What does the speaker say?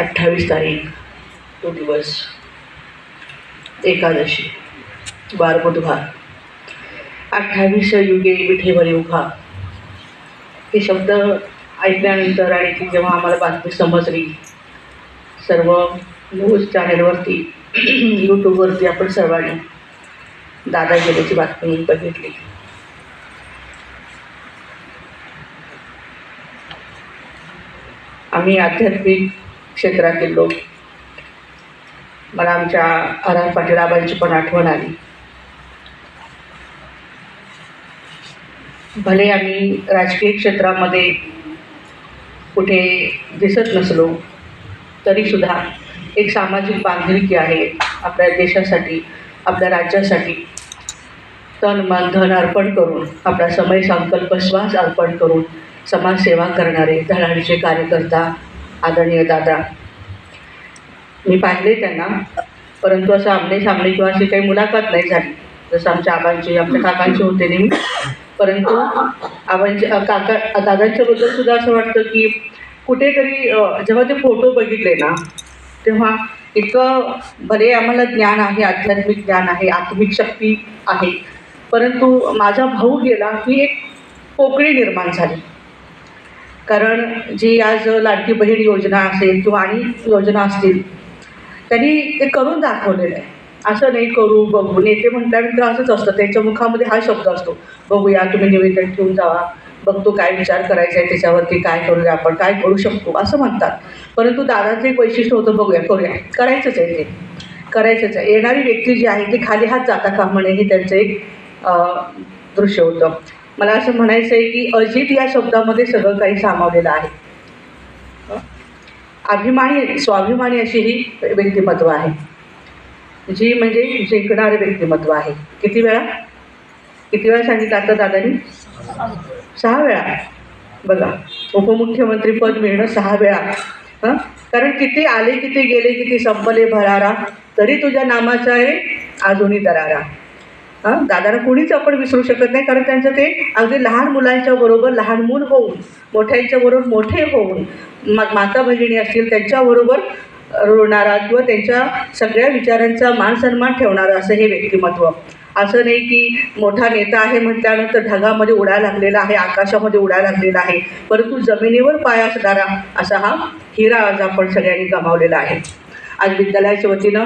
अठ्ठावीस तारीख तो दिवस. एकादशी वार बुधवार अठ्ठावीस युगे विठेवरी उभा हे शब्द ऐकल्यानंतर आणि ती जेव्हा आम्हाला बातमी समजली सर्व न्यूज चॅनेलवरती यूट्यूबवरती आपण सर्वांनी दादा गेल्याची बातमी बघितली. आम्ही आध्यात्मिक क्षेत्रातील लोक. मला आमच्या आर आर पाटील आबांची पण आठवण आली. भले आम्ही राजकीय क्षेत्रामध्ये कुठे दिसत नसलो तरीसुद्धा एक सामाजिक बांधिलकी आहे आपल्या देशासाठी आपल्या राज्यासाठी. तन मन धन अर्पण करून आपला समय संकल्प श्वास अर्पण करून समाजसेवा करणारे धडाडीचे कार्यकर्ता आदरणीय दादा. मी पाहिले त्यांना परंतु असं आमने सामने किंवा अशी काही मुलाखत नाही झाली. जसं आमच्या आबांची आमच्या काकांची होते नेहमी. परंतु आबांचे काका दादांच्याबद्दल सुद्धा असं वाटतं की कुठेतरी जेव्हा ते फोटो बघितले ना तेव्हा इतकं भले आम्हाला ज्ञान आहे आध्यात्मिक ज्ञान आहे आत्मिक शक्ती आहे परंतु माझा भाऊ गेला की एक पोकळी निर्माण झाली. कारण जी आज लाडकी बहीण योजना असेल किंवा आणि योजना असतील त्यांनी ते करून दाखवलेलं आहे. असं नाही करू बघू. नेते म्हटल्यानंतर असंच असतं. त्यांच्या मुखामध्ये हा शब्द असतो. बघूया तुम्ही निवेदन ठेवून जावा. बघतो काय विचार करायचा आहे त्याच्यावरती काय करूया आपण काय करू शकतो असं म्हणतात. परंतु दादाचं एक वैशिष्ट्य होतं बघूया करूया. करायचंच आहे ते. करायचंच आहे. येणारी व्यक्ती जी आहे ती खाली हात जाता का नये हे त्यांचं एक दृश्य होतं. मला असं म्हणायचं आहे की अजित या शब्दामध्ये सगळं काही सामावलेलं आहे. अभिमानी स्वाभिमानी अशी ही व्यक्तिमत्व आहे. जी म्हणजे जिंकणारे व्यक्तिमत्व आहे. किती वेळा? किती वेळा सांगितलं आता दादानी? सहा वेळा. बघा उपमुख्यमंत्री पद मिळणं सहा वेळा. हां? कारण किती आले किती गेले किती संपले भरारा तरी तुझ्या नामाचा आहे अजूनही दरारा. हां? दादाला कोणीच आपण विसरू शकत नाही कारण त्यांचं ते अगदी लहान मुलांच्या बरोबर लहान मूल होऊन मोठ्यांच्या बरोबर मोठे होऊन मा माता भगिनी असतील त्यांच्याबरोबर रोणारा किंवा त्यांच्या सगळ्या विचारांचा मान सन्मान ठेवणारा असं हे व्यक्तिमत्व. असं नाही की मोठा नेता आहे म्हटल्यानंतर ढगामध्ये उडायला लागलेला आहे आकाशामध्ये उडायला लागलेला आहे परंतु जमिनीवर पाय असणारा असा हा हिरा आज आपण सगळ्यांनी गमावलेला आहे. आज विद्यालयाच्या वतीनं